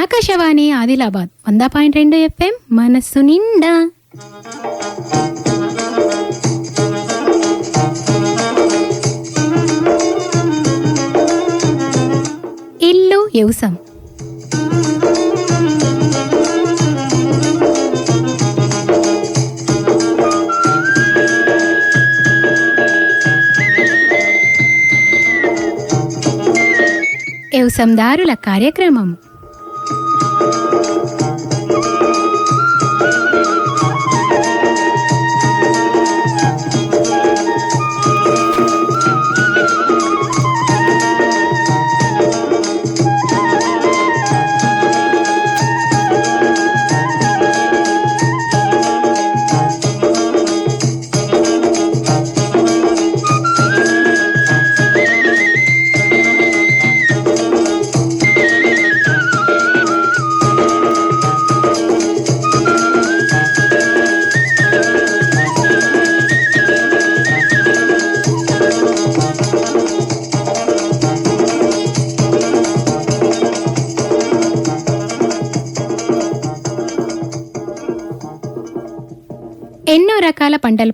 ఆకాశవాణి ఆదిలాబాద్ వంద పాయింట్ రెండు ఎఫ్ఎం మనస్సు నిండా. ఇల్లు వ్యవసాయం యవసందారుల కార్యక్రమం.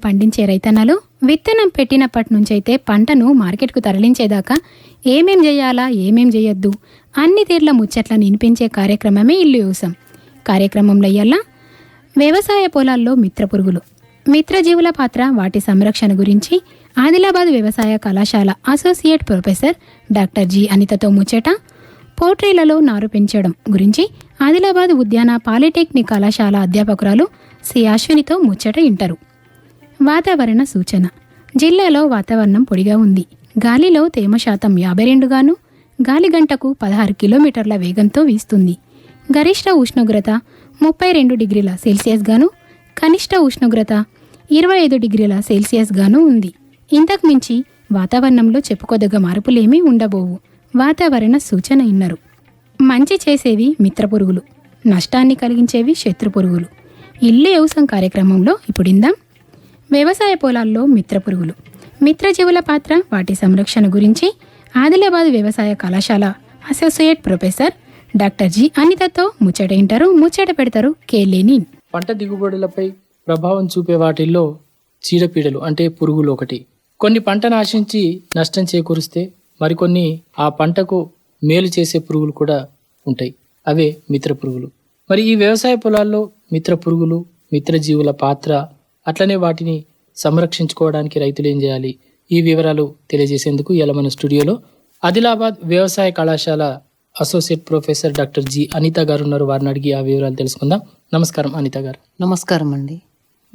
పండించే రైతన్నలు విత్తనం పెట్టినప్పటి నుంచైతే పంటను మార్కెట్కు తరలించేదాకా ఏమేం చేయాలా ఏమేం చేయొద్దు అన్ని తీర్ల ముచ్చట్లను వినిపించే కార్యక్రమమే ఇల్లు వ్యవసాయం. కార్యక్రమంలో ఇయ్యాల వ్యవసాయ పొలాల్లో మిత్ర పురుగులు. మిత్రజీవుల పాత్ర వాటి సంరక్షణ గురించి ఆదిలాబాద్ వ్యవసాయ కళాశాల అసోసియేట్ ప్రొఫెసర్ డాక్టర్ జి అనితతో ముచ్చట పోట్రీలలో నారు పెంచడం గురించి ఆదిలాబాద్ ఉద్యాన పాలిటెక్నిక్ కళాశాల అధ్యాపకురాలు సి అశ్వినితో ముచ్చట ఇంటారు వాతావరణ సూచన. జిల్లాలో వాతావరణం పొడిగా ఉంది. గాలిలో తేమ శాతం యాభై రెండుగాను గాలి గంటకు పదహారు కిలోమీటర్ల వేగంతో వీస్తుంది. గరిష్ట ఉష్ణోగ్రత ముప్పై రెండు డిగ్రీల సెల్సియస్గాను కనిష్ట ఉష్ణోగ్రత ఇరవై ఐదు డిగ్రీల సెల్సియస్గాను ఉంది. ఇంతకు మించి వాతావరణంలో చెప్పుకోదగ్గ మార్పులేమీ ఉండబోవు. వాతావరణ సూచన ఇన్నరు. మంచి చేసేవి మిత్ర పురుగులు నష్టాన్ని కలిగించేవి శత్రు పురుగులు. ఇల్లు వ్యవసాయం కార్యక్రమంలో ఇప్పుడిందాం వ్యవసాయ పొలాల్లో మిత్ర పురుగులు మిత్రజీవుల పాత్ర వాటి సంరక్షణ గురించి ఆదిలాబాద్ వ్యవసాయ కళాశాల అసోసియేట్ ప్రొఫెసర్ డాక్టర్ జి. అనితతో ముచ్చట ఇంటారు ముచ్చట పెడతారు కేలేని పంట దిగుబడులపై ప్రభావం చూపే వాటిల్లో చీడపీడలు అంటే పురుగులు ఒకటి. కొన్ని పంట నాశించి నష్టం చేకూరిస్తే మరికొన్ని ఆ పంటకు మేలు చేసే పురుగులు కూడా ఉంటాయి. అవే మిత్ర పురుగులు. మరి ఈ వ్యవసాయ పొలాల్లో మిత్ర పురుగులు మిత్రజీవుల పాత్ర అట్లనే వాటిని సంరక్షించుకోవడానికి రైతులు ఏం చేయాలి? ఈ వివరాలు తెలియజేసేందుకు ఇలా మన స్టూడియోలో ఆదిలాబాద్ వ్యవసాయ కళాశాల associate professor doctor G Anitha గారు ఉన్నారు. వారిని అడిగి ఆ వివరాలు తెలుసుకుందాం. నమస్కారం అనిత గారు. నమస్కారం అండి.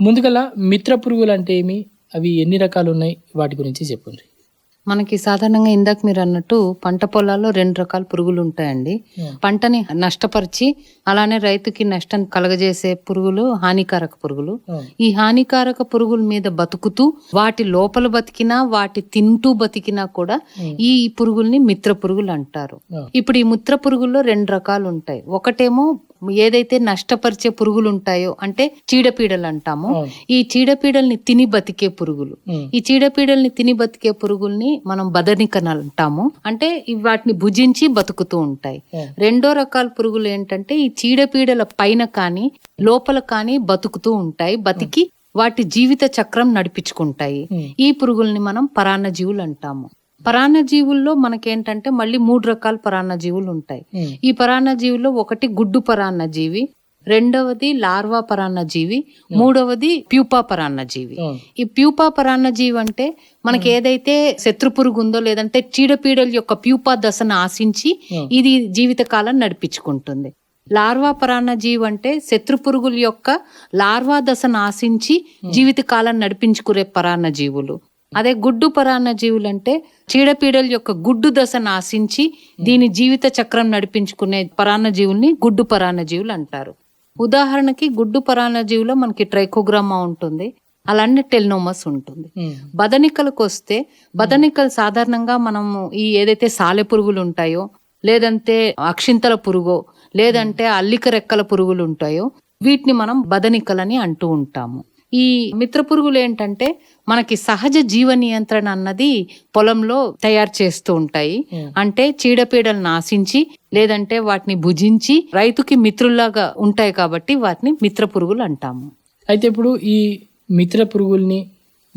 ముందుగల మిత్ర పురుగులు అంటే ఏమి? అవి ఎన్ని రకాలు ఉన్నాయి? వాటి గురించి చెప్పండి. మనకి సాధారణంగా ఇందాక మీరు అన్నట్టు పంట పొలాల్లో రెండు రకాల పురుగులు ఉంటాయండి. పంటని నష్టపరిచి అలానే రైతుకి నష్టం కలగజేసే పురుగులు హానికారక పురుగులు. ఈ హానికారక పురుగుల మీద బతుకుతూ వాటి లోపల బతికినా వాటి తింటూ బతికినా కూడా ఈ పురుగుల్ని మిత్ర పురుగులు అంటారు. ఇప్పుడు ఈ మిత్ర పురుగుల్లో రెండు రకాలు ఉంటాయి. ఒకటేమో ఏదైతే నష్టపరిచే పురుగులు ఉంటాయో అంటే చీడపీడలు అంటామో ఈ చీడపీడల్ని తిని బతికే పురుగులు. ఈ చీడపీడల్ని తిని బతికే పురుగుల్ని మనం బదనికలు అంటాము అంటే వాటిని భుజించి బతుకుతూ ఉంటాయి. రెండో రకాల పురుగులు ఏంటంటే ఈ చీడపీడల పైన కానీ లోపల కానీ బతుకుతూ ఉంటాయి బతికి వాటి జీవిత చక్రం నడిపించుకుంటాయి. ఈ పురుగుల్ని మనం పరాన్నజీవులు అంటాము పరాన్నజీవుల్లో మనకేంటంటే మళ్ళీ మూడు రకాల పరాన్నజీవులు ఉంటాయి ఈ పరాన్నజీవుల్లో ఒకటి గుడ్డు పరాన్నజీవి రెండవది లార్వా పరాన్నజీవి మూడవది ప్యూపా పరాన్నజీవి. ఈ ప్యూపా పరాన్నజీవి అంటే మనకి ఏదైతే శత్రు పురుగు ఉందో లేదంటే చీడపీడల యొక్క ప్యూపా దశను ఆశించి ఇది జీవితకాలం నడిపించుకుంటుంది. లార్వా పరాన్నజీవి అంటే శత్రు పురుగుల యొక్క లార్వా దశను ఆశించి జీవితకాలం నడిపించుకునే పరాన్నజీవులు. అదే గుడ్డు పరాన్న జీవులు అంటే చీడపీడల యొక్క గుడ్డు దశను ఆశించి దీని జీవిత చక్రం నడిపించుకునే పరాన్న జీవుల్ని గుడ్డు పరాన్న జీవులు అంటారు. ఉదాహరణకి గుడ్డు పరాన్న జీవులో మనకి ట్రైకోగ్రామా ఉంటుంది అలానే టెల్నోమస్ ఉంటుంది. బదనికలకు వస్తే బదనికలు సాధారణంగా మనము ఈ ఏదైతే సాలె పురుగులు ఉంటాయో లేదంటే అక్షింతల పురుగో లేదంటే అల్లిక రెక్కల పురుగులు ఉంటాయో వీటిని మనం బదనికలని అంటూ ఉంటాము. ఈ మిత్ర పురుగులు ఏంటంటే మనకి సహజ జీవ నియంత్రణ అన్నది పొలంలో తయారు చేస్తూ ఉంటాయి. అంటే చీడపీడలను ఆశించి లేదంటే వాటిని భుజించి రైతుకి మిత్రుల్లాగా ఉంటాయి కాబట్టి వాటిని మిత్ర పురుగులు అంటాము. అయితే ఇప్పుడు ఈ మిత్ర పురుగుల్ని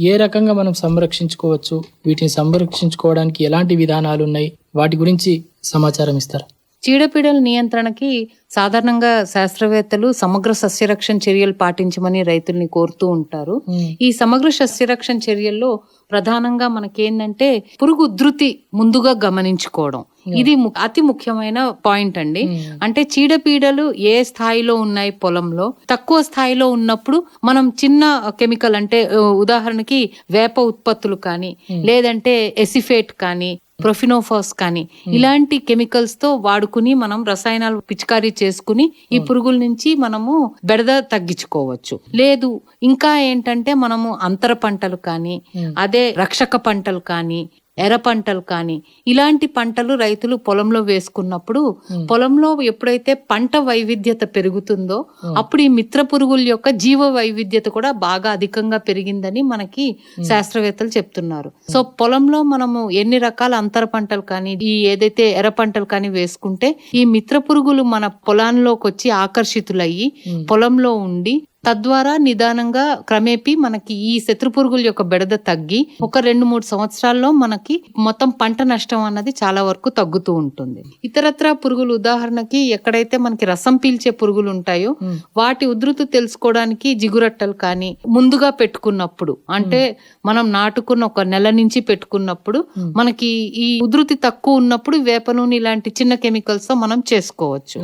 ఏ రకంగా మనం సంరక్షించుకోవచ్చు? వీటిని సంరక్షించుకోవడానికి ఎలాంటి విధానాలు ఉన్నాయి వాటి గురించి సమాచారం ఇస్తారు? చీడపీడల నియంత్రణకి సాధారణంగా శాస్త్రవేత్తలు సమగ్ర సస్యరక్షణ చర్యలు పాటించమని రైతుల్ని కోరుతూ ఉంటారు. ఈ సమగ్ర సస్యరక్షణ చర్యల్లో ప్రధానంగా మనకేందంటే పురుగు ఉధృతి ముందుగా గమనించుకోవడం. ఇది అతి ముఖ్యమైన పాయింట్ అండి. అంటే చీడపీడలు ఏ స్థాయిలో ఉన్నాయి పొలంలో? తక్కువ స్థాయిలో ఉన్నప్పుడు మనం చిన్న కెమికల్ అంటే ఉదాహరణకి వేప ఉత్పత్తులు కానీ లేదంటే ఎసిఫేట్ కానీ ప్రొఫినోఫాస్ కానీ. ఇలాంటి కెమికల్స్తో వాడుకుని మనం రసాయనాలు పిచికారీ చేసుకుని ఈ పురుగుల నుంచి మనము బెడద తగ్గించుకోవచ్చు. లేదు ఇంకా ఏంటంటే మనము అంతర పంటలు కానీ అదే రక్షక పంటలు కానీ ఎర్ర పంటలు కానీ ఇలాంటి పంటలు రైతులు పొలంలో వేసుకున్నప్పుడు పొలంలో ఎప్పుడైతే పంట వైవిధ్యత పెరుగుతుందో అప్పుడు ఈ మిత్ర పురుగుల యొక్క జీవ వైవిధ్యత కూడా బాగా అధికంగా పెరిగిందని మనకి శాస్త్రవేత్తలు చెప్తున్నారు. సో పొలంలో మనము ఎన్ని రకాల అంతర పంటలు కానీ ఈ ఏదైతే ఎర్ర పంటలు కానీ వేసుకుంటే ఈ మిత్ర పురుగులు మన పొలాల్లోకి వచ్చి ఆకర్షితులయ్యి పొలంలో ఉండి తద్వారా నిదానంగా క్రమేపీ మనకి ఈ శత్రు పురుగుల యొక్క బెడద తగ్గి ఒక రెండు మూడు సంవత్సరాల్లో మనకి మొత్తం పంట నష్టం అన్నది చాలా వరకు తగ్గుతూ ఉంటుంది. ఇతరత్ర పురుగులు ఉదాహరణకి ఎక్కడైతే మనకి రసం పీల్చే పురుగులు ఉంటాయో వాటి ఉధృతి తెలుసుకోవడానికి జిగురట్టలు కానీ ముందుగా పెట్టుకున్నప్పుడు అంటే మనం నాటుకున్న ఒక నెల నుంచి పెట్టుకున్నప్పుడు మనకి ఈ ఉధృతి తక్కువ ఉన్నప్పుడు వేప నూనె ఇలాంటి చిన్న కెమికల్స్తో మనం చేసుకోవచ్చు.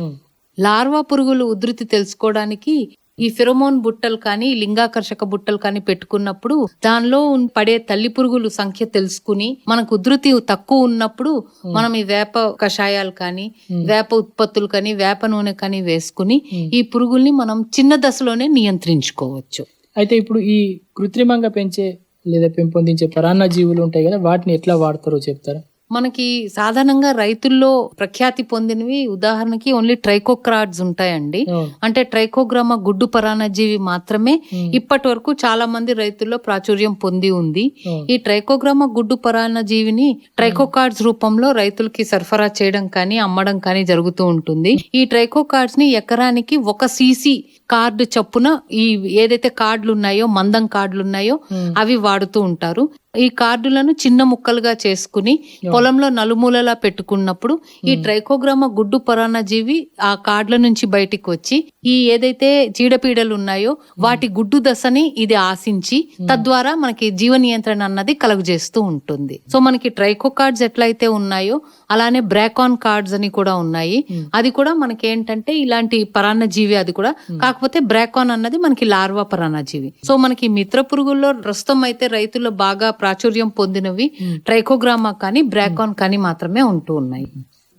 లార్వా పురుగులు ఉధృతి తెలుసుకోవడానికి ఈ ఫిరోమోన్ బుట్టలు కానీ లింగాకర్షక బుట్టలు కానీ పెట్టుకున్నప్పుడు దానిలో పడే తల్లి పురుగులు సంఖ్య తెలుసుకుని మనకు ఉధృతి తక్కువ ఉన్నప్పుడు మనం ఈ వేప కషాయాలు కానీ వేప ఉత్పత్తులు కానీ వేప నూనె కానీ వేసుకుని ఈ పురుగుల్ని మనం చిన్న దశలోనే నియంత్రించుకోవచ్చు. అయితే ఇప్పుడు ఈ కృత్రిమంగా పెంచే లేదా పెంపొందించే పరాన్న జీవులు ఉంటాయి కదా వాటిని ఎట్లా వాడతారో చెప్తారా? మనకి సాధారణంగా రైతుల్లో ప్రఖ్యాతి పొందినవి ఉదాహరణకి ఓన్లీ ట్రైకోక్రాడ్స్ ఉంటాయండి. అంటే ట్రైకోగ్రామా గుడ్డు పరాన్నజీవి మాత్రమే ఇప్పటి వరకు చాలా మంది రైతుల్లో ప్రాచుర్యం పొంది ఉంది. ఈ ట్రైకోగ్రామా గుడ్డు పరాన్నజీవిని ట్రైకోకార్డ్స్ రూపంలో రైతులకి సరఫరా చేయడం కానీ అమ్మడం కానీ జరుగుతూ ఉంటుంది ఈ ట్రైకోకార్డ్స్ని ఎకరానికి ఒక సీసీ కార్డు చొప్పున ఈ ఏదైతే కార్డులు ఉన్నాయో మందం కార్డులు ఉన్నాయో అవి వాడుతూ ఉంటారు. ఈ కార్డులను చిన్న ముక్కలుగా చేసుకుని పొలంలో నలుమూలలా పెట్టుకున్నప్పుడు ఈ ట్రైకోగ్రామా గుడ్డు పరాన్నజీవి ఆ కార్డుల నుంచి బయటికి వచ్చి ఈ ఏదైతే చీడపీడలు ఉన్నాయో వాటి గుడ్డు దశని ఇది ఆశించి తద్వారా మనకి జీవ నియంత్రణ అన్నది కలుగజేస్తూ ఉంటుంది. సో మనకి ట్రైకో కార్డ్స్ ఎట్లయితే ఉన్నాయో అలానే బ్రాకాన్ కార్డ్స్ అని కూడా ఉన్నాయి. అది కూడా మనకి ఏంటంటే ఇలాంటి పరాన్నజీవి అది కూడా కాకపోతే బ్రాకాన్ అన్నది మనకి లార్వా పరాన్నజీవి సో మనకి మిత్ర పురుగుల్లో ప్రస్తుతం అయితే రైతుల్లో బాగా ప్రాచుర్యం పొందినవి ట్రైకోగ్రామా కానీ బ్రాకాన్ కానీ మాత్రమే ఉంటూ ఉన్నాయి.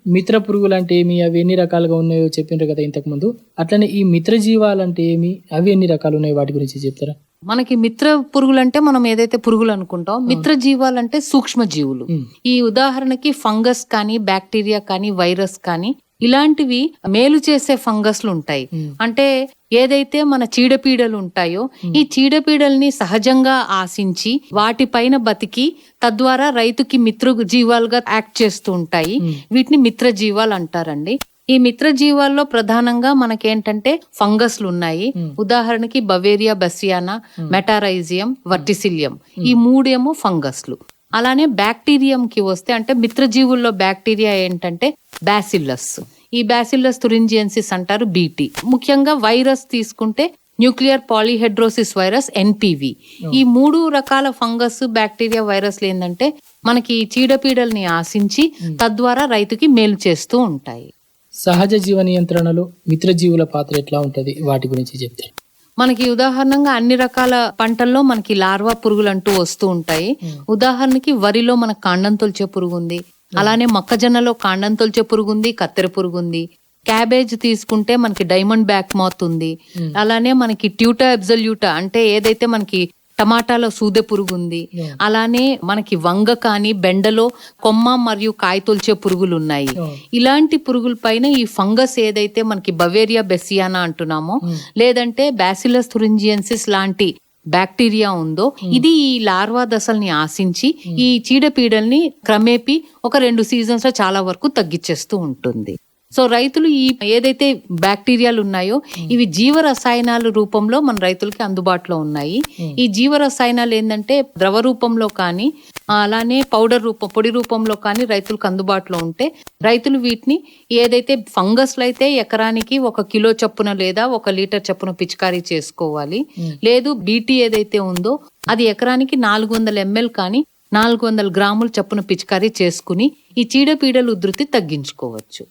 మిత్ర పురుగులు అంటే ఏమి? అవి ఎన్ని రకాలుగా ఉన్నాయో చెప్పిండ్రు కదా ఇంతకు ముందు అట్లనే ఈ మిత్ర జీవాలు అంటే ఏమి? అవి ఎన్ని రకాలు ఉన్నాయి? వాటి గురించి చెప్తారా? మనకి మిత్ర పురుగులు అంటే మనం ఏదైతే పురుగులు అనుకుంటాం మిత్ర జీవాలు అంటే సూక్ష్మ జీవులు. ఈ ఉదాహరణకి ఫంగస్ కానీ బ్యాక్టీరియా కానీ వైరస్ కానీ ఇలాంటివి మేలు చేసే ఫంగస్లు ఉంటాయి అంటే ఏదైతే మన చీడపీడలు ఉంటాయో ఈ చీడపీడల్ని సహజంగా ఆశించి వాటిపైన బతికి తద్వారా రైతుకి మిత్ర జీవాలుగా యాక్ట్ చేస్తూ ఉంటాయి వీటిని మిత్ర జీవాలు అంటారండి. ఈ మిత్ర జీవాల్లో ప్రధానంగా మనకేంటంటే ఫంగస్లు ఉన్నాయి ఉదాహరణకి బవేరియా బసియానా మెటారైజియం వర్టిసిలియం ఈ మూడేమో ఫంగస్లు. అలానే బ్యాక్టీరియం కి వస్తే అంటే మిత్రజీవుల్లో బ్యాక్టీరియా ఏంటంటే బ్యాసిల్లస్ ఈ బ్యాసిల్లస్ తురింజియన్సిస్ అంటారు బీటీ. ముఖ్యంగా వైరస్ తీసుకుంటే న్యూక్లియర్ పాలిహెడ్రోసిస్ వైరస్ ఎన్పివి. ఈ మూడు రకాల ఫంగస్ బ్యాక్టీరియా వైరస్లు ఏంటంటే మనకి చీడపీడల్ని ఆశించి తద్వారా రైతుకి మేలు చేస్తూ ఉంటాయి. సహజ జీవ నియంత్రణలో మిత్ర జీవుల పాత్ర ఎట్లా ఉంటది? వాటి గురించి చెప్తారు మనకి ఉదాహరణంగా అన్ని రకాల పంటల్లో మనకి లార్వా పురుగులు అంటూ వస్తూ ఉంటాయి. ఉదాహరణకి వరిలో మనకు కాండం తొలిచే పురుగు ఉంది అలానే మొక్కజొన్నలో కాండం తొలిచే పురుగు ఉంది కత్తెర పురుగు ఉంది క్యాబేజ్ తీసుకుంటే మనకి డైమండ్ బ్యాక్ మాత్ ఉంది. అలానే మనకి ట్యూటా ఎబ్జల్యూటా అంటే ఏదైతే మనకి టమాటాలో సూదె పురుగు ఉంది. అలానే మనకి వంగ కానీ బెండలో కొమ్మ మరియు కాయ తొలిచే పురుగులు ఉన్నాయి ఇలాంటి పురుగుల పైన ఈ ఫంగస్ ఏదైతే మనకి బవేరియా బెసియానా అంటున్నామో లేదంటే బ్యాసిలస్ తురింజియన్సిస్ లాంటి బ్యాక్టీరియా ఉందో ఇది ఈ లార్వా దశల్ని ఆశించి ఈ చీడపీడల్ని క్రమేపీ ఒక రెండు సీజన్స్లో చాలా వరకు తగ్గించేస్తూ ఉంటుంది. సో రైతులు ఈ ఏదైతే బ్యాక్టీరియాలు ఉన్నాయో ఇవి జీవ రసాయనాల రూపంలో మన రైతులకి అందుబాటులో ఉన్నాయి. ఈ జీవ రసాయనాలు ఏంటంటే ద్రవ రూపంలో కానీ అలానే పౌడర్ రూపం పొడి రూపంలో కానీ రైతులకు అందుబాటులో ఉంటే రైతులు వీటిని ఏదైతే ఫంగస్లు అయితే ఎకరానికి ఒక కిలో చొప్పున లేదా ఒక లీటర్ చొప్పున పిచికారీ చేసుకోవాలి. లేదు బీటీ ఏదైతే ఉందో అది ఎకరానికి నాలుగు వందల ఎంఎల్ కానీ నాలుగు వందల గ్రాముల చొప్పున పిచికారీ చేసుకుని ఈ చీడపీడల ఉధృతి తగ్గించుకోవచ్చు.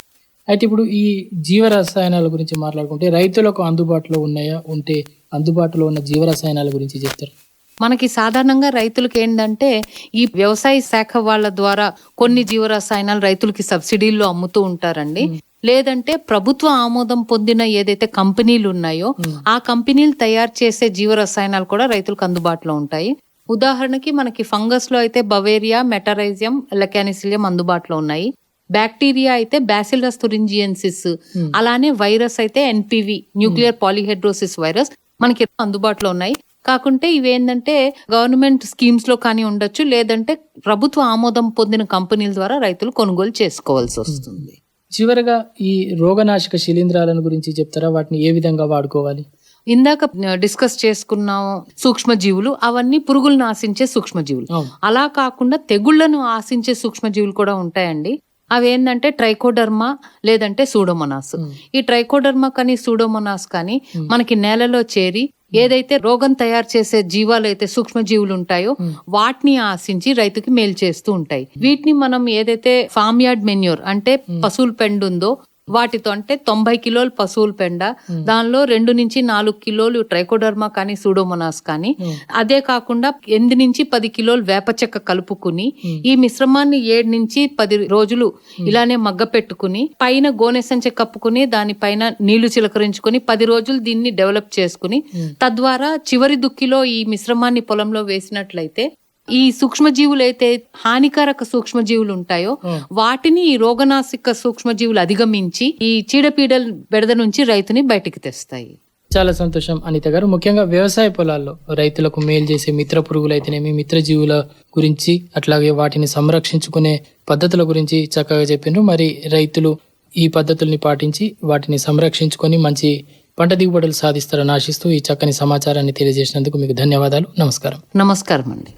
అయితే ఇప్పుడు ఈ జీవ రసాయనాల గురించి మాట్లాడుకుంటే రైతులకు అందుబాటులో ఉన్నాయా? ఉంటే అందుబాటులో ఉన్న జీవ రసాయనాల గురించి చెప్తారు. మనకి సాధారణంగా రైతులకు ఏంటంటే ఈ వ్యవసాయ శాఖ వాళ్ళ ద్వారా కొన్ని జీవరసాయనాలు రైతులకి సబ్సిడీల్లో అమ్ముతూ ఉంటారండి. లేదంటే ప్రభుత్వ ఆమోదం పొందిన ఏదైతే కంపెనీలు ఉన్నాయో ఆ కంపెనీలు తయారు చేసే జీవరసాయనాలు కూడా రైతులకు అందుబాటులో ఉంటాయి. ఉదాహరణకి మనకి ఫంగస్లో అయితే బవేరియా మెటరైజియం లెకానిసిలియం అందుబాటులో ఉన్నాయి. బ్యాక్టీరియా అయితే బ్యాసిలస్ తురింజియన్సిస్ అలానే వైరస్ అయితే ఎన్పివి న్యూక్లియర్ పాలిహెడ్రోసిస్ వైరస్ మనకి అందుబాటులో ఉన్నాయి. కాకుంటే ఇవేంటంటే గవర్నమెంట్ స్కీమ్స్లో కానీ ఉండొచ్చు లేదంటే ప్రభుత్వ ఆమోదం పొందిన కంపెనీల ద్వారా రైతులు కొనుగోలు చేసుకోవాల్సి వస్తుంది. చివరగా ఈ రోగనాశక శిలీంధ్రాలను గురించి చెప్తారా? వాటిని ఏ విధంగా వాడుకోవాలి? ఇందాక డిస్కస్ చేసుకున్నాం సూక్ష్మజీవులు అవన్నీ పురుగులను ఆశించే సూక్ష్మజీవులు. అలా కాకుండా తెగుళ్ళను ఆశించే సూక్ష్మజీవులు కూడా ఉంటాయండి. అవి ఏంటంటే ట్రైకోడర్మా లేదంటే సూడోమోనాస్. ఈ ట్రైకోడర్మా కానీ సూడోమోనాస్ కానీ మనకి నేలలో చేరి ఏదైతే రోగం తయారు చేసే జీవాలు అయితే సూక్ష్మజీవులు ఉంటాయో వాటిని ఆశించి రైతుకి మేలు చేస్తూ ఉంటాయి. వీటిని మనం ఏదైతే ఫామ్ యార్డ్ మెన్యూర్ అంటే పశువుల పెండు ఉందో వాటితో అంటే తొంభై కిలోలు పశువుల పెండ దానిలో రెండు నుంచి నాలుగు కిలోలు ట్రైకోడర్మా కానీ సూడోమోనాస్ కానీ. అదే కాకుండా ఎనిమిది నుంచి పది కిలోలు వేప చెక్క కలుపుకుని ఈ మిశ్రమాన్ని ఏడు నుంచి పది రోజులు ఇలానే మగ్గ పెట్టుకుని పైన గోనె సంచె కప్పుకుని దానిపైన నీళ్ళు చిలకరించుకుని పది రోజులు దీన్ని డెవలప్ చేసుకుని తద్వారా చివరి దుక్కిలో ఈ మిశ్రమాన్ని పొలంలో వేసినట్లయితే ఈ సూక్ష్మజీవులు అయితే హానికారక సూక్ష్మజీవులు ఉంటాయో వాటిని ఈ రోగనాశక సూక్ష్మజీవులు అధిగమించి ఈ చీడపీడల బెడద నుంచి రైతుని బయటికి తెస్తాయి. చాలా సంతోషం అనిత గారు. ముఖ్యంగా వ్యవసాయ పొలాల్లో రైతులకు మేలు చేసే మిత్ర పురుగులు అయితేనేమి మిత్రజీవుల గురించి అట్లాగే వాటిని సంరక్షించుకునే పద్ధతుల గురించి చక్కగా చెప్పిండ్రు మరి రైతులు ఈ పద్ధతుల్ని పాటించి వాటిని సంరక్షించుకొని మంచి పంట దిగుబడులు సాధిస్తారని ఆశిస్తూ ఈ చక్కని సమాచారాన్ని తెలియజేసినందుకు మీకు ధన్యవాదాలు. నమస్కారం. నమస్కారం అండి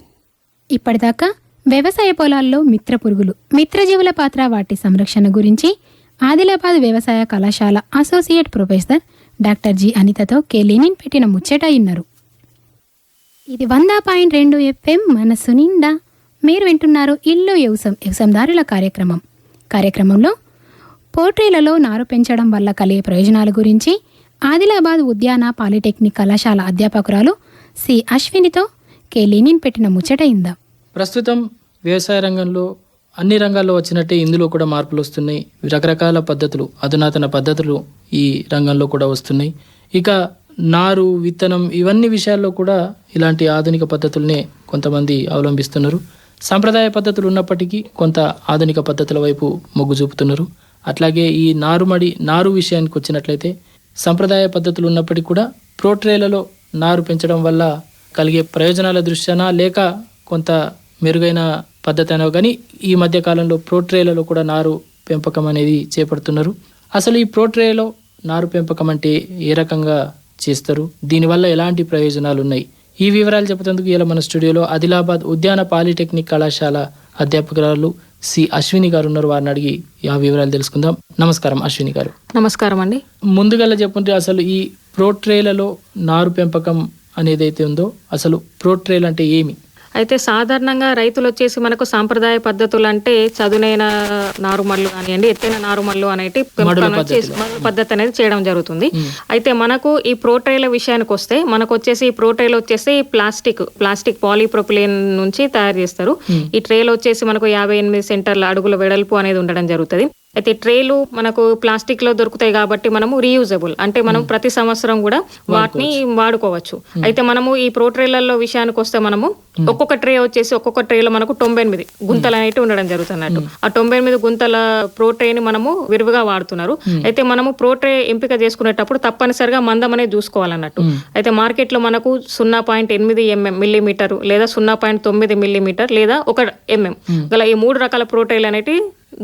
ఇప్పటిదాకా వ్యవసాయ పొలాల్లో మిత్ర పురుగులు మిత్రజీవుల పాత్ర వాటి సంరక్షణ గురించి ఆదిలాబాద్ వ్యవసాయ కళాశాల అసోసియేట్ ప్రొఫెసర్ డాక్టర్ జి అనితతో కే లెనిన్ పెట్టిన ముచ్చట ఇన్నారు. ఇది వంద పాయింట్ రెండు ఎఫ్ఎం మనసు నిండా మీరు వింటున్నారు ఇల్లు వ్యవసం వ్యవసందారుల కార్యక్రమం. కార్యక్రమంలో పోట్రీలలో నారు పెంచడం వల్ల కలిగే ప్రయోజనాల గురించి ఆదిలాబాద్ ఉద్యాన పాలిటెక్నిక్ కళాశాల అధ్యాపకురాలు సి అశ్వినితో కే లెనిన్ పెట్టిన ముచ్చట ఇందాం. ప్రస్తుతం వ్యవసాయ రంగంలో అన్ని రంగాల్లో వచ్చినట్టే ఇందులో కూడా మార్పులు వస్తున్నాయి. రకరకాల పద్ధతులు అధునాతన పద్ధతులు ఈ రంగంలో కూడా వస్తున్నాయి. ఇక నారు విత్తనం ఇవన్నీ విషయాల్లో కూడా ఇలాంటి ఆధునిక పద్ధతులనే కొంతమంది అవలంబిస్తున్నారు. సాంప్రదాయ పద్ధతులు ఉన్నప్పటికీ కొంత ఆధునిక పద్ధతుల వైపు మొగ్గు చూపుతున్నారు. అట్లాగే ఈ నారుమడి నారు విషయానికి వచ్చినట్లయితే సంప్రదాయ పద్ధతులు ఉన్నప్పటికీ కూడా ప్రోట్రేలలో నారు పెంచడం వల్ల కలిగే ప్రయోజనాల దృష్ట్యాన లేక కొంత మెరుగైన పద్ధతి అనో కానీ ఈ మధ్య కాలంలో ప్రోట్రేలలో కూడా నారు పెంపకం అనేది చేపడుతున్నారు. అసలు ఈ ప్రోట్రేలో నారు పెంపకం అంటే ఏ రకంగా చేస్తారు? దీనివల్ల ఎలాంటి ప్రయోజనాలు ఉన్నాయి ఈ వివరాలు చెప్పేందుకు ఇలా మన స్టూడియోలో ఆదిలాబాద్ ఉద్యాన పాలిటెక్నిక్ కళాశాల అధ్యాపకురాలు సి అశ్విని గారు ఉన్నారు. వారిని అడిగి ఆ వివరాలు తెలుసుకుందాం. నమస్కారం అశ్విని గారు. నమస్కారం అండి. ముందుగా చెప్పుంటే అసలు ఈ ప్రోట్రేలలో నారు పెంపకం అనేది అయితే ఉందో అసలు ప్రోట్రేల్ అంటే ఏమి? అయితే సాధారణంగా రైతులు వచ్చేసి మనకు సాంప్రదాయ పద్ధతులు అంటే చదునైన నారుమల్లు కానివ్వండి ఎత్తైన నారుమల్లు అనేటి పద్ధతి అనేది చేయడం జరుగుతుంది. అయితే మనకు ఈ ప్రోటైల విషయానికి వస్తే మనకు వచ్చేసి ఈ ప్రోటైల్ వచ్చేసి ప్లాస్టిక్ ప్లాస్టిక్ పాలీప్రొపిలేన్ నుంచి తయారు చేస్తారు. ఈ ట్రేలో వచ్చేసి మనకు యాభై ఎనిమిది సెంటర్ల అడుగుల వెడల్పు అనేది ఉండడం జరుగుతుంది. అయితే ట్రేలు మనకు ప్లాస్టిక్లో దొరుకుతాయి కాబట్టి మనము రీయూజబుల్ అంటే మనం ప్రతి సంవత్సరం కూడా వాటిని వాడుకోవచ్చు. అయితే మనము ఈ ప్రో ట్రేలలో విషయానికి వస్తే మనము ఒక్కొక్క ట్రే వచ్చేసి ఒక్కొక్క ట్రేలో మనకు తొంభై ఎనిమిది గుంతలు అనేవి ఉండడం జరుగుతున్నట్టు. ఆ తొంభై ఎనిమిది గుంతల ప్రో ట్రేని మనము విరివిగా వాడుతున్నారు. అయితే మనము ప్రో ట్రే ఎంపిక చేసుకునేటప్పుడు తప్పనిసరిగా మందం అనేది చూసుకోవాలన్నట్టు అయితే మార్కెట్లో మనకు సున్నా పాయింట్ ఎనిమిది ఎంఎం మిల్లీమీటర్ లేదా సున్నా పాయింట్ తొమ్మిది మిల్లీమీటర్ లేదా ఒక ఎంఎం గల ఈ మూడు రకాల ప్రోటైల్ అనేటి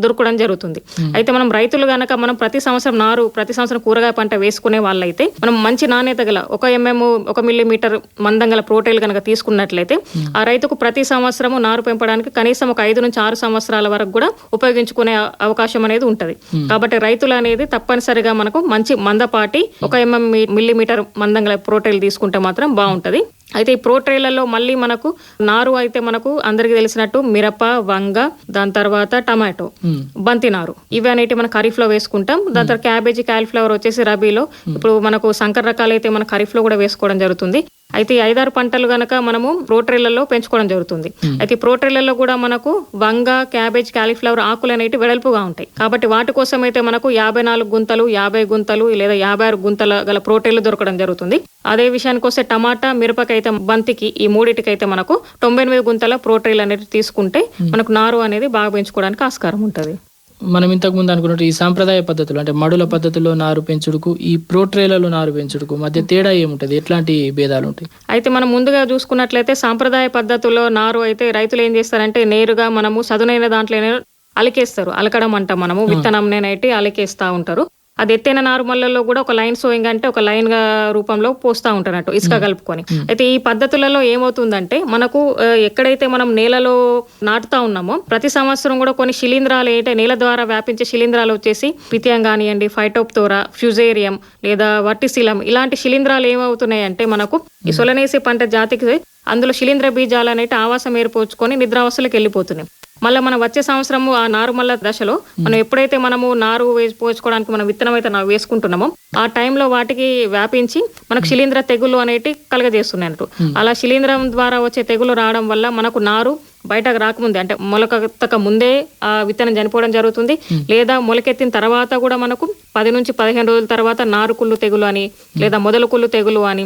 దొరకడం జరుగుతుంది. అయితే మనం రైతులు గనక మనం ప్రతి సంవత్సరం నారు ప్రతి సంవత్సరం కూరగాయ పంట వేసుకునే వాళ్ళైతే మనం మంచి నాణ్యత గల ఒక ఎంఎం ఒక మిల్లీమీటర్ మందం గల ప్రోటైల్ కనుక తీసుకున్నట్లయితే ఆ రైతుకు ప్రతి సంవత్సరము నారు పెంపడానికి కనీసం ఒక ఐదు నుంచి ఆరు సంవత్సరాల వరకు కూడా ఉపయోగించుకునే అవకాశం అనేది ఉంటది. కాబట్టి రైతులు అనేది తప్పనిసరిగా మనకు మంచి మందపాటి ఒక ఎంఎం మిల్లీమీటర్ మందం గల ప్రోటైల్ తీసుకుంటే మాత్రం బాగుంటది. అయితే ఈ ప్రోట్రేలలో మళ్ళీ మనకు నారు అయితే మనకు అందరికి తెలిసినట్టు మిరప వంగ దాని తర్వాత టమాటో బంతి నారు. ఇవి అనేటి మనం ఖరీఫ్లో వేసుకుంటాం. దాని తర్వాత క్యాబేజీ కాలీఫ్లవర్ వచ్చేసి రబీలో. ఇప్పుడు మనకు సంకర రకాలు అయితే మన ఖరీఫ్లో కూడా వేసుకోవడం జరుగుతుంది. అయితే ఈ ఐదారు పంటలు గనక మనము ప్రోట్రేలలో పెంచుకోవడం జరుగుతుంది. అయితే ప్రోట్రేలలో కూడా మనకు వంగ క్యాబేజ్ కాలీఫ్లవర్ ఆకులు అనేవి వెడల్పుగా ఉంటాయి. కాబట్టి వాటి కోసం అయితే మనకు యాభై నాలుగు గుంతలు యాభై గుంతలు లేదా యాభై ఆరు గుంతల గల ప్రోటీన్లు దొరకడం జరుగుతుంది. అదే విషయానికి వస్తే టమాటా మిరపకైతే బంతికి ఈ మూడిటికైతే మనకు తొంభై ఎనిమిది గుంతల ప్రోటీన్లు అనేది తీసుకుంటే మనకు నారు అనేది బాగా పెంచుకోవడానికి ఆస్కారం ఉంటుంది. మనం ఇంతకు ముందు అనుకున్నట్టు ఈ సాంప్రదాయ పద్ధతులు అంటే మడుల పద్ధతిలో నారు పెంచుడుకు ఈ ప్రోట్రేలలో నారు పెంచుడుకు మధ్య తేడా ఏముంటుంది? ఎట్లాంటి భేదాలు ఉంటాయి? అయితే మనం ముందుగా చూసుకున్నట్లయితే సాంప్రదాయ పద్ధతుల్లో నారు అయితే రైతులు ఏం చేస్తారంటే నేరుగా మనము సదునైన దాంట్లోనే అలికేస్తారు. అలకడం అంట మనము. విత్తనంనేనైతే అలికేస్తా ఉంటారు. అది ఎత్తైన నారుమల్లలో కూడా ఒక లైన్ సోయింగ్ అంటే ఒక లైన్గా రూపంలో పోస్తా ఉంటారన్నట్టు ఇసుక కలుపుకొని. అయితే ఈ పద్ధతులలో ఏమవుతుందంటే మనకు ఎక్కడైతే మనం నేలలో నాటుతా ఉన్నామో ప్రతి సంవత్సరం కూడా కొన్ని శిలీంధ్రాలు ఏంటంటే నేల ద్వారా వ్యాపించే శిలీంధ్రాలు వచ్చేసి పితియం కానివ్వండి ఫైటోప్తోరా ఫ్యూజేరియం లేదా వర్టిసిలం ఇలాంటి శిలీంధ్రాలు ఏమవుతున్నాయి అంటే మనకు ఈ సొలనేసి పంట జాతికి అందులో శిలీంధ్ర బీజాలు అనేవి ఆవాసం ఏర్పరచుకొని నిద్రావస్థలకు వెళ్ళిపోతున్నాయి మళ్ళీ మనం వచ్చే సంవత్సరము ఆ నారుమల్ల దశలో మనం ఎప్పుడైతే మనము నారు వేసి పోసుకోవడానికి మనం విత్తనం అయితే వేసుకుంటున్నామో ఆ టైంలో వాటికి వ్యాపించి మనకు శిలీంధ్ర తెగులు అనేటి కలగజేస్తున్నాయి అన్నట్టు అలా శిలీంధ్రం ద్వారా వచ్చే తెగులు రావడం వల్ల మనకు నారు బయటకు రాకముందే అంటే మొలకెత్తక ముందే ఆ విత్తనం చనిపోవడం జరుగుతుంది. లేదా మొలకెత్తిన తర్వాత కూడా మనకు పది నుంచి పదిహేను రోజుల తర్వాత నారు కుళ్ళు తెగులు అని లేదా మొదలు కుళ్ళు తెగులు అని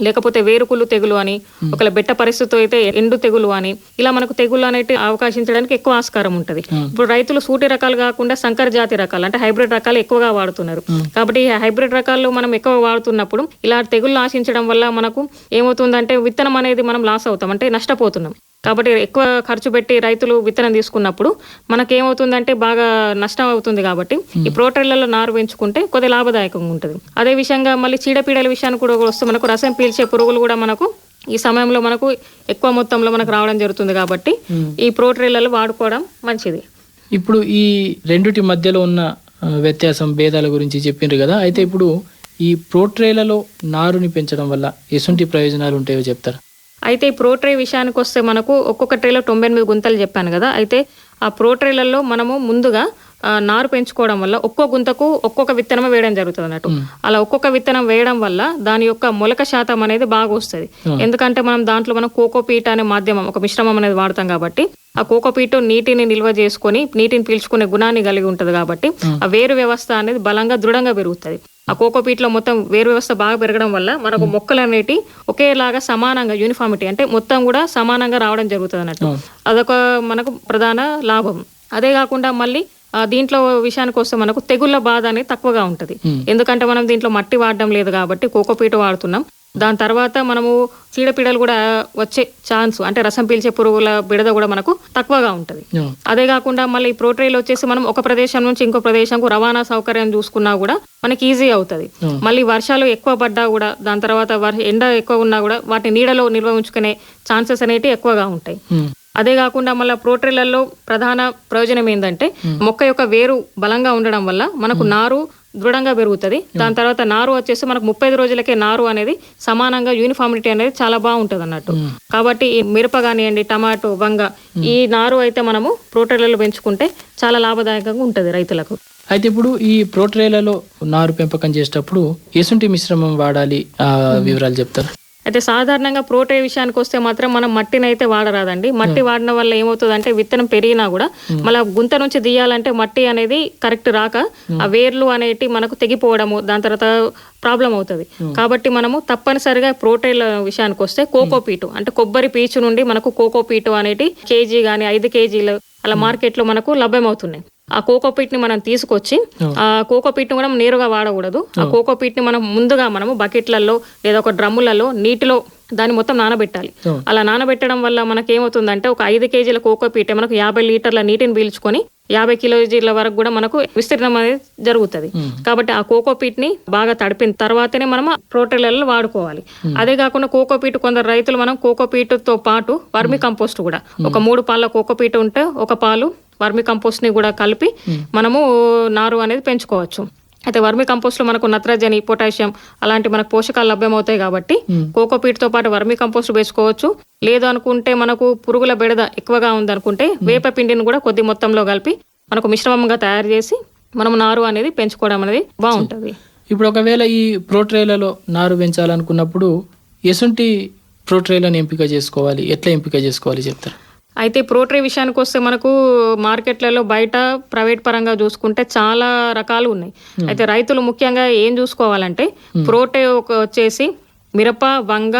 లేకపోతే వేరుకుళ్ళు తెగులు అని ఒకవేళ బెట్ట పరిస్థితి అయితే ఎండు తెగులు అని ఇలా మనకు తెగులు అనేటి అవకాశించడానికి ఎక్కువ ఆస్కారం ఉంటది. ఇప్పుడు రైతులు సూటి రకాలు కాకుండా సంకర జాతి రకాలు అంటే హైబ్రిడ్ రకాలు ఎక్కువగా వాడుతున్నారు. కాబట్టి ఈ హైబ్రిడ్ రకాలు మనం ఎక్కువ వాడుతున్నప్పుడు ఇలా తెగుళ్ళు ఆశించడం వల్ల మనకు ఏమవుతుందంటే విత్తనం అనేది మనం లాస్ అవుతాం అంటే నష్టపోతున్నాం. కాబట్టి ఎక్కువ ఖర్చు పెట్టి రైతులు విత్తనం తీసుకున్నప్పుడు మనకేమవుతుందంటే బాగా నష్టం అవుతుంది కాబట్టి ఈ ప్రోటీన్లలో నారు పెంచుకుంటే కొద్దిగా లాభదాయకంగా ఉంటుంది. అదే విషయంగా మళ్ళీ చీడపీడల విషయాన్ని కూడా వస్తే మనకు రసం పీల్చే పురుగులు కూడా మనకు ఈ సమయంలో మనకు ఎక్కువ మొత్తంలో మనకు రావడం జరుగుతుంది కాబట్టి ఈ ప్రోటీన్లలో వాడుకోవడం మంచిది. ఇప్పుడు ఈ రెండిటి మధ్యలో ఉన్న వ్యత్యాసం భేదాల గురించి చెప్పిండ్రు కదా. అయితే ఇప్పుడు ఈ ప్రోట్రేలలో నారుని పెంచడం వల్ల ఎటువంటి ప్రయోజనాలు ఉంటాయో చెప్తారా? అయితే ఈ ప్రోట్రే విషయానికి వస్తే మనకు ఒక్కొక్క ట్రేలో తొంభై ఎనిమిది గుంతలు చెప్పాను కదా. అయితే ఆ ప్రోట్రేలలో మనము ముందుగా నారు పెంచుకోవడం వల్ల ఒక్కో గుంతకు ఒక్కొక్క విత్తనం వేయడం జరుగుతుంది అన్నట్టు. అలా ఒక్కొక్క విత్తనం వేయడం వల్ల దాని యొక్క మొలక శాతం అనేది బాగా వస్తుంది. ఎందుకంటే మనం దాంట్లో మనం కోకోపీట్ అనే మాధ్యమం ఒక మిశ్రమం అనేది వాడతాం కాబట్టి ఆ కోకోపీట్ నీటిని నిల్వ చేసుకొని నీటిని పీల్చుకునే గుణాన్ని కలిగి ఉంటది కాబట్టి ఆ వేరు వ్యవస్థ అనేది బలంగా దృఢంగా పెరుగుతుంది. ఆ కోకోపీట్లో మొత్తం వేరు వ్యవస్థ బాగా పెరగడం వల్ల మనకు మొక్కలు అనేటి ఒకేలాగా సమానంగా యూనిఫామిటీ అంటే మొత్తం కూడా సమానంగా రావడం జరుగుతుంది అన్నట్టు. అదొక మనకు ప్రధాన లాభం. అదే కాకుండా మళ్ళీ ఆ, దీంట్లో విషయానికి వస్తే మనకు తెగుళ్ళ బాధ అనేది తక్కువగా ఉంటది. ఎందుకంటే మనం దీంట్లో మట్టి వాడడం లేదు కాబట్టి కోకోపీట వాడుతున్నాం. దాని తర్వాత మనము చీడపీడలు కూడా వచ్చే ఛాన్స్ అంటే రసం పీల్చే పురుగుల బిడద కూడా మనకు తక్కువగా ఉంటది. అదే కాకుండా మళ్ళీ ఈ ప్రోట్రైల్ వచ్చేసి మనం ఒక ప్రదేశం నుంచి ఇంకో ప్రదేశంకు రవాణా సౌకర్యం చూసుకున్నా కూడా మనకి ఈజీ అవుతుంది. మళ్ళీ వర్షాలు ఎక్కువ పడ్డా కూడా దాని తర్వాత ఎండ ఎక్కువ ఉన్నా కూడా వాటి నీడలో నిల్వ ఉంచుకునే ఛాన్సెస్ అనేవి ఎక్కువగా ఉంటాయి. అదే కాకుండా మళ్ళీ ప్రోట్రీలలో ప్రధాన ప్రయోజనం ఏంటంటే మొక్క యొక్క వేరు బలంగా ఉండడం వల్ల మనకు నారు దృఢంగా పెరుగుతుంది. దాని తర్వాత నారు వచ్చేసి మనకు ముప్పై ఐదు రోజులకే నారు అనేది సమానంగా యూనిఫామిటీ అనేది చాలా బాగుంటది అన్నట్టు కాబట్టి ఈ మిరప కానివ్వండి టమాటో వంగ ఈ నారు అయితే మనము ప్రోటీన్లలో పెంచుకుంటే చాలా లాభదాయకంగా ఉంటది రైతులకు. అయితే ఇప్పుడు ఈ ప్రోట్రేలలో నారు పెంపకం చేసేటప్పుడు ఎసుంటి మిశ్రమం వాడాలి ఆ వివరాలు చెప్తారు? అయితే సాధారణంగా ప్రోటే విషయానికి వస్తే మాత్రం మనం మట్టిని అయితే వాడరాదండి. మట్టి వాడడం వల్ల ఏమవుతుందంటే విత్తనం పెరిగినా కూడా మళ్ళీ గుంత నుంచి తీయాలంటే మట్టి అనేది కరెక్ట్ రాక ఆ వేర్లు అనేటి మనకు తెగిపోవడము దాని తర్వాత ప్రాబ్లం అవుతుంది. కాబట్టి మనము తప్పనిసరిగా ప్రోటీన్ల విషయానికి వస్తే కోకోపీటు అంటే కొబ్బరి పీచు నుండి మనకు కోకోపీటు అనేటి కేజీ గాని ఐదు కేజీలు అలా మార్కెట్లో మనకు లభ్యమవుతున్నాయి. ఆ కోకోపీట్ని మనం తీసుకొచ్చి ఆ. కోకోపీట్ని కూడా నేరుగా వాడకూడదు. ఆ కోకోపీట్ని మనం ముందుగా మనము బకెట్లలో లేదా ఒక డ్రమ్ములలో నీటిలో దాన్ని మొత్తం నానబెట్టాలి. అలా నానబెట్టడం వల్ల మనకి ఏమవుతుందంటే ఒక ఐదు కేజీల కోకోపీట్ మనకు యాభై లీటర్ల నీటిని పీల్చుకొని యాభై కిలోజీల వరకు కూడా మనకు విస్తీర్ణం అనేది జరుగుతుంది. కాబట్టి ఆ కోకోపీట్ని బాగా తడిపిన తర్వాతనే మనం ప్రోటీన్లలో వాడుకోవాలి. అదే కాకుండా కోకోపీట్ కొందరు రైతులు మనం కోకోపీట్తో పాటు వర్మి కంపోస్ట్ కూడా ఒక మూడు పాల కోకోపీట్ ఉంటే ఒక పాలు వర్మి కంపోస్ట్ని కూడా కలిపి మనము నారు అనేది పెంచుకోవచ్చు. అయితే వర్మి కంపోస్ట్లో మనకు నత్రజని పొటాషియం అలాంటి మనకు పోషకాలు లభ్యమవుతాయి కాబట్టి కోకోపీట్తో పాటు వర్మి కంపోస్ట్ వేసుకోవచ్చు. లేదు అనుకుంటే మనకు పురుగుల బెడద ఎక్కువగా ఉందనుకుంటే వేప పిండిని కూడా కొద్ది మొత్తంలో కలిపి మనకు మిశ్రమంగా తయారు చేసి మనం నారు అనేది పెంచుకోవడం అనేది బాగుంటది. ఇప్పుడు ఒకవేళ ఈ ప్రోట్రేలలో నారు పెంచాలనుకున్నప్పుడు ఎసుంటి ప్రోట్రేలను ఎంపిక చేసుకోవాలి? ఎట్లా ఎంపిక చేసుకోవాలి చెప్తారు? అయితే ప్రోట్రీ విషయానికి వస్తే మనకు మార్కెట్లలో బయట ప్రైవేట్ పరంగా చూసుకుంటే చాలా రకాలు ఉన్నాయి. అయితే రైతులు ముఖ్యంగా ఏం చూసుకోవాలంటే ప్రోటే ఒక వచ్చేసి మిరప వంగ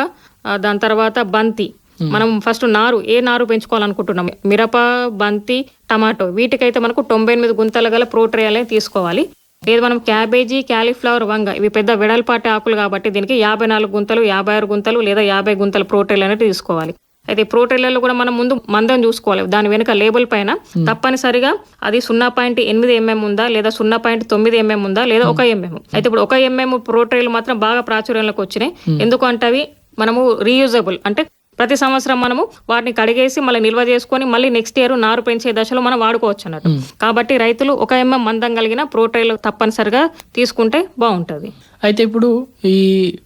దాని తర్వాత బంతి. మనం ఫస్ట్ నారు ఏ నారు పెంచుకోవాలనుకుంటున్నాం? మిరప బంతి టమాటో. వీటికైతే మనకు తొంభై ఎనిమిది గుంతల గల ప్రోట్రేయాలే తీసుకోవాలి. లేదు మనం క్యాబేజీ క్యాలీఫ్లవర్ వంగ. ఇవి పెద్ద వెడల్పాటి ఆకులు కాబట్టి దీనికి యాభై నాలుగు గుంతలు యాభై ఆరు గుంతలు లేదా యాభై గుంతలు ప్రోటీన్లు అనేది తీసుకోవాలి. అయితే ప్రోటీన్లలో కూడా మనం ముందు మందం చూసుకోవాలి. దాని వెనుక లేబుల్ పైన తప్పనిసరిగా అది సున్నా పాయింట్ ఎనిమిది ఎంఎం ఉందా? లేదా సున్నా పాయింట్ తొమ్మిది ఎంఎం ఉందా? లేదా ఒక ఎంఎం. అయితే ఇప్పుడు ఒక ఎంఎం ప్రోటీన్లు మాత్రం బాగా ప్రాచుర్యంలోకి వచ్చినాయి. ఎందుకు అంటే అవి మనము రీయూజబుల్. అంటే ప్రతి సంవత్సరం మనము వాటిని కడిగేసి మళ్ళీ నిల్వ చేసుకొని మళ్ళీ నెక్స్ట్ ఇయర్ నారు పెంచే దశలో మనం వాడుకోవచ్చు అన్నట్టు. కాబట్టి రైతులు ఒక ఎంఎం మందం కలిగిన ప్రోటీన్లు తప్పనిసరిగా తీసుకుంటే బాగుంటది. అయితే ఇప్పుడు ఈ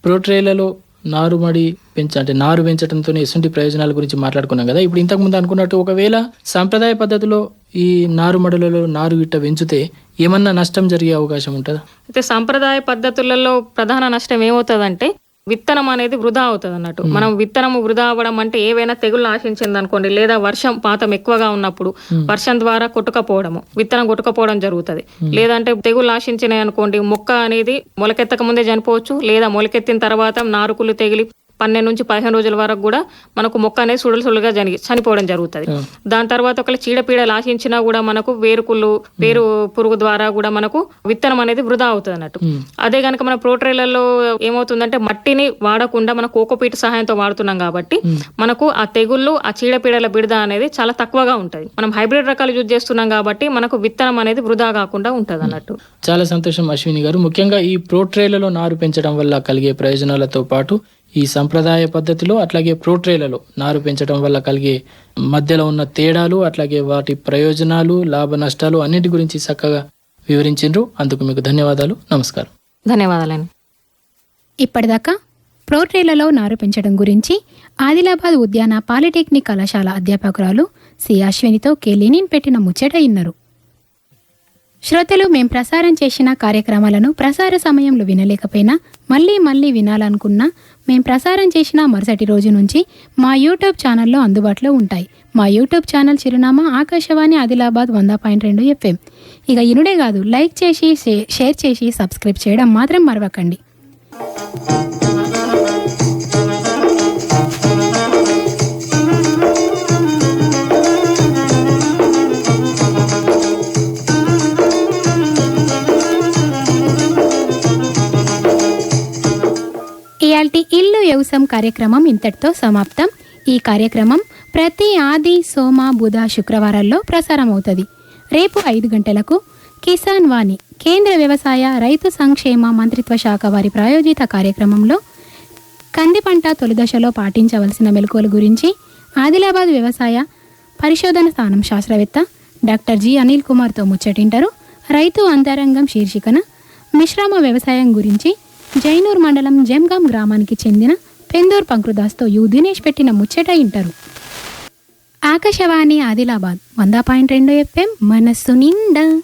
ప్రోట్రేలలో నారుమడి పెంచ అంటే నారు పెంచడంతో ఎటువంటి ప్రయోజనాల గురించి మాట్లాడుకున్నాం కదా. ఇప్పుడు ఇంతకుముందు అనుకున్నట్టు ఒకవేళ సాంప్రదాయ పద్ధతిలో ఈ నారుమడులలో నారు గిట్ట పెంచితే ఏమన్నా నష్టం జరిగే అవకాశం ఉంటుందా? అయితే సాంప్రదాయ పద్ధతులలో ప్రధాన నష్టం ఏమవుతుందంటే విత్తనం అనేది వృధా అవుతుంది అన్నట్టు మనం విత్తనము వృధా అవ్వడం అంటే ఏవైనా తెగుళ్ళు ఆశించింది అనుకోండి లేదా వర్షం పాతం ఎక్కువగా ఉన్నప్పుడు వర్షం ద్వారా కొట్టుకపోవడము విత్తనం కొట్టుకపోవడం జరుగుతుంది. లేదంటే తెగుళ్ళు ఆశించినాయి అనుకోండి మొక్క అనేది మొలకెత్తక ముందే చనిపోవచ్చు లేదా మొలకెత్తిన తర్వాత నారుకులు తెగిలి పన్నెండు నుంచి పదిహేను రోజుల వరకు కూడా మనకు మొక్క అనేది సుడులు సుడులుగా జరిగి చనిపోవడం జరుగుతుంది. దాని తర్వాత ఒకవేళ చీడపీడలు ఆశించినా కూడా మనకు వేరుకుళ్ళు వేరు పురుగు ద్వారా కూడా మనకు విత్తనం అనేది వృధా అవుతుంది అన్నట్టు అదే కనుక మన ప్రోట్రేలలో ఏమవుతుందంటే మట్టిని వాడకుండా మన కోకోపీట్ సహాయంతో వాడుతున్నాం కాబట్టి మనకు ఆ తెగుళ్ళు ఆ చీడపీడల బిడద అనేది చాలా తక్కువగా ఉంటది. మనం హైబ్రిడ్ రకాలు యూజ్ చేస్తున్నాం కాబట్టి మనకు విత్తనం అనేది వృధా కాకుండా ఉంటది అన్నట్టు చాలా సంతోషం అశ్విని గారు. ముఖ్యంగా ఈ ప్రోట్రేలలో నారు పెంచడం వల్ల కలిగే ప్రయోజనాలతో పాటు ఈ సంప్రదాయ పద్ధతిలో అట్లాగే ప్రోట్రేలలో నారు పెంచడం వల్ల కలిగే మధ్యలో ఉన్న తేడాలు అట్లాగే వాటి ప్రయోజనాలు లాభ నష్టాలు అన్నిటి గురించి చక్కగా వివరించిండ్రు. అందుకు మీకు ధన్యవాదాలు. నమస్కారం. ధన్యవాదాలండి. ఇప్పటిదాకా ప్రోట్రేలలో నారు పెంచడం గురించి ఆదిలాబాద్ ఉద్యాన పాలిటెక్నిక్ కళాశాల అధ్యాపకురాలు సి అశ్వినితో కెలినిన్ పెట్టిన ముచ్చట ఇన్నారు. శ్రోతలు మేం ప్రసారం చేసిన కార్యక్రమాలను ప్రసార సమయంలో వినలేకపోయినా మళ్ళీ మళ్ళీ వినాలనుకున్నా మేం ప్రసారం చేసిన మరుసటి రోజు నుంచి మా యూట్యూబ్ ఛానల్లో అందుబాటులో ఉంటాయి. మా యూట్యూబ్ ఛానల్ చిరునామా ఆకాశవాణి ఆదిలాబాద్ వంద పాయింట్ రెండు ఎఫ్ఎం. ఇక ఇనుడే కాదు లైక్ చేసి షే- షేర్ చేసి సబ్స్క్రైబ్ చేయడం మాత్రం మరవకండి. ఇయాల్టి ఇల్లు వ్యవసాయం కార్యక్రమం ఇంతటితో సమాప్తం. ఈ కార్యక్రమం ప్రతి ఆది సోమ బుధ శుక్రవారాల్లో ప్రసారం అవుతుంది రేపు ఐదు గంటలకు కిసాన్ వాణి కేంద్ర వ్యవసాయ రైతు సంక్షేమ మంత్రిత్వ శాఖ వారి ప్రాయోజిత కార్యక్రమంలో కంది పంట తొలి దశలో పాటించవలసిన మెలకువల గురించి ఆదిలాబాద్ వ్యవసాయ పరిశోధన స్థానం శాస్త్రవేత్త డాక్టర్ జి అనిల్ కుమార్తో ముచ్చటింటారు. రైతు అంతరంగం శీర్షికన మిశ్రమ వ్యవసాయం గురించి జైనూర్ మండలం జంగాం గ్రామానికి చెందిన పెందూర్ పంకృదాస్తో యు దినేష్ పెట్టిన ముచ్చట ఇంటారు. ఆకాశవాణి ఆదిలాబాద్ వంద పాయింట్ రెండు ఎఫ్ఎం మనస్సు నిండా.